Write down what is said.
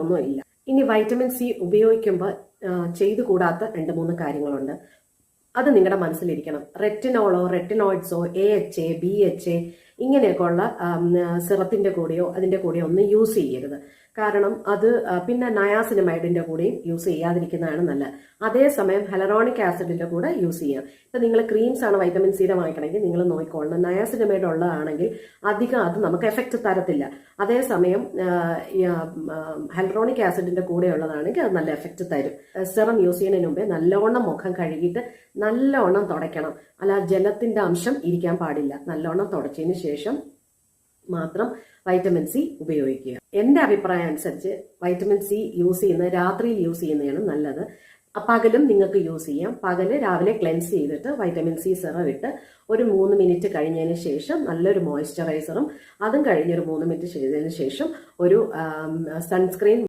ഒന്നുമില്ല. ഇനി vitamin C ഉപയോഗിക്കുമ്പോൾ ചെയ്തു കൂടാത്ത രണ്ട് മൂന്ന് കാര്യങ്ങളുണ്ട്. അത് നിങ്ങളുടെ മനസ്സിലിരിക്കണം. റെറ്റിനോളോ റെറ്റിനോയിഡ്സോ A H A B H A ഇങ്ങനെയൊക്കെ ഉള്ള സിറത്തിന്റെ കൂടെയോ അതിന്റെ കൂടെയോ ഒന്നും യൂസ് ചെയ്യരുത്. കാരണം അത് പിന്നെ നയാസിനമൈഡിന്റെ കൂടെയും യൂസ് ചെയ്യാതിരിക്കുന്നതാണ് നല്ലത്. അതേസമയം ഹലറോണിക് ആസിഡിന്റെ കൂടെ യൂസ് ചെയ്യാം. ഇപ്പൊ നിങ്ങൾ ക്രീംസ് ആണ് വൈറ്റമിൻ സിയുടെ വാങ്ങിക്കണമെങ്കിൽ നിങ്ങൾ നോക്കിക്കോളണം. നയാസിനമൈഡ് ഉള്ളതാണെങ്കിൽ അധികം അത് നമുക്ക് എഫക്റ്റ് തരത്തില്ല. അതേസമയം ഹലറോണിക് ആസിഡിന്റെ കൂടെ ഉള്ളതാണെങ്കിൽ അത് നല്ല എഫക്റ്റ് തരും. സെറം യൂസ് ചെയ്യുന്നതിന് മുമ്പേ നല്ലവണ്ണം മുഖം കഴുകിയിട്ട് നല്ലവണ്ണം തുടയ്ക്കണം. അല്ല ജലത്തിന്റെ അംശം ഇരിക്കാൻ പാടില്ല. നല്ലവണ്ണം തുടച്ചതിന് ശേഷം മാത്രം വൈറ്റമിൻ സി ഉപയോഗിക്കുക. എന്റെ അഭിപ്രായം അനുസരിച്ച് വൈറ്റമിൻ സി യൂസ് ചെയ്യുന്നത് രാത്രിയിൽ യൂസ് ചെയ്യുന്നതാണ് നല്ലത്. പകലും നിങ്ങൾക്ക് യൂസ് ചെയ്യാം. പകൽ രാവിലെ ക്ലെൻസ് ചെയ്തിട്ട് വൈറ്റമിൻ സി സിറം ഇട്ട് ഒരു മൂന്ന് മിനിറ്റ് കഴിഞ്ഞതിന് ശേഷം നല്ലൊരു മോയ്സ്ചറൈസറും അതും കഴിഞ്ഞൊരു മൂന്ന് മിനിറ്റ് ചെയ്തതിന് ശേഷം ഒരു സൺസ്ക്രീൻ